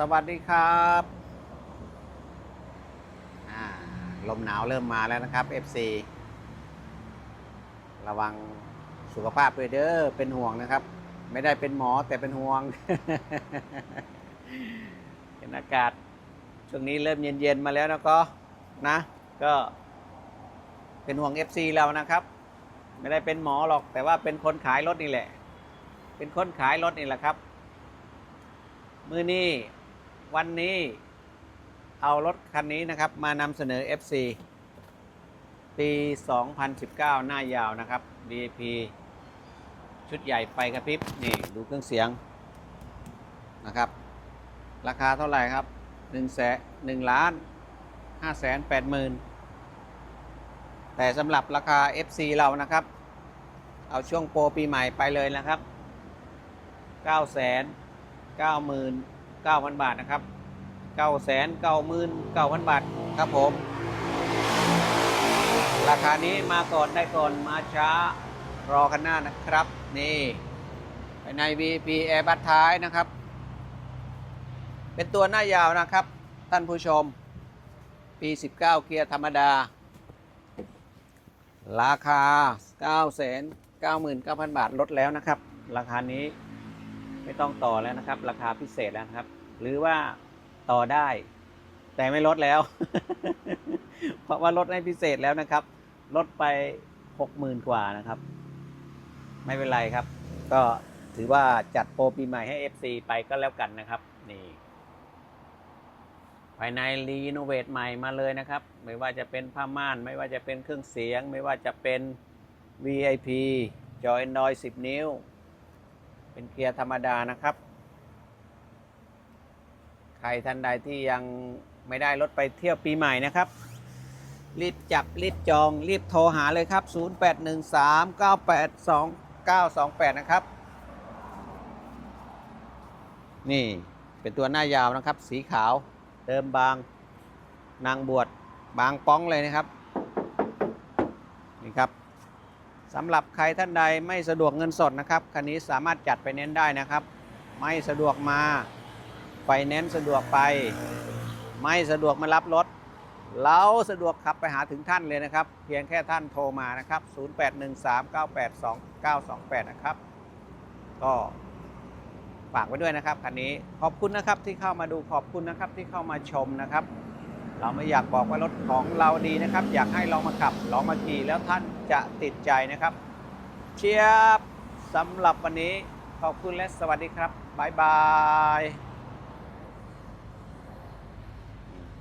สวัสดีครับลมหนาวเริ่มมาแล้วนะครับ FC ระวังสุขภาพด้วยเด้อเป็นห่วงนะครับ ไม่ได้เป็นหมอแต่เป็นห่วงเห็นอากาศ ช่วงนี้เริ่มเย็นๆมาแล้วนะก็นะ ก็เป็นห่วง FC เรานะครับ ไม่ได้เป็นหมอหรอก แต่ว่าเป็นคนขายรถนี่แหละ เป็นคนขายรถนี่แหละครับ มือนี้ วันนี้เอารถคันนี้นะครับ มานำเสนอ FC ปี 2019 หน้ายาวนะครับ DP ชุดใหญ่ไฟกระพริบ นี่ดูเครื่องเสียงนะครับ ราคาเท่าไหร่ครับ1แสน1ล้าน5แสน8หมื่นแต่สำหรับราคา FC เรานะครับ เอาช่วงโปรปีใหม่ไปเลยนะครับ9 9 9 9 0 0 0 บาทนะครับ 9 9 9 0 0 0 บาทครับผม ราคานี้มาก่อนได้ก่อนมาช้ารอกันหน้านะครับ นี่ภายใน VP Air บัตท้ายนะครับ เป็นตัวหน้ายาวนะครับ ท่านผู้ชม ปี 19 เกียร์ธรรมดา ราคา 9 9 9 9 0 0 0 บาทลดแล้วนะครับ ราคานี้ ไม่ต้องต่อแล้วนะครับ ราคาพิเศษแล้วครับ หรือว่าต่อได้ แต่ไม่ลดแล้ว เพราะว่าลดให้พิเศษแล้วนะครับ ลดไป60,000กว่านะครับ ไม่เป็นไรครับ ก็ถือว่าจัดโปรปีใหม่ให้ FC ไปก็แล้วกันนะครับ นี่ภายในรีโนเวทใหม่มาเลยนะครับ ไม่ว่าจะเป็นผ้าม่าน ไม่ว่าจะเป็นเครื่องเสียง ไม่ว่าจะเป็น VIP จอ Android 10 นิ้ว เป็นเกียร์ธรรมดานะครับ ใครท่านใดที่ยังไม่ได้รถไปเที่ยวปีใหม่นะครับ รีบจับรีบจองรีบโทรหาเลยครับ 0813982928 นะครับ นี่เป็นตัวหน้ายาวนะครับ สีขาวเดิมบางนางบวชบางป้องเลยนะครับ นี่ครับ สำหรับใครท่านใดไม่สะดวกเงินสดนะครับคันนี้สามารถจัดไปเน้นได้นะครับ ไม่สะดวกมาไฟแนนซ์สะดวกไป ไม่สะดวกมารับรถ เราสะดวกขับไปหาถึงท่านเลยนะครับ เพียงแค่ท่านโทรมานะครับ 0813982928 นะครับ ก็ฝากไว้ด้วยนะครับคันนี้ขอบคุณนะครับที่เข้ามาดูขอบคุณนะครับที่เข้ามาชมนะครับ เราไม่อยากบอกว่ารถของเราดีนะครับ อยากให้ลองมาขับลองมาขี่แล้วท่านจะติดใจนะครับ เชียบสำหรับวันนี้ขอบคุณและสวัสดีครับบ๊ายบาย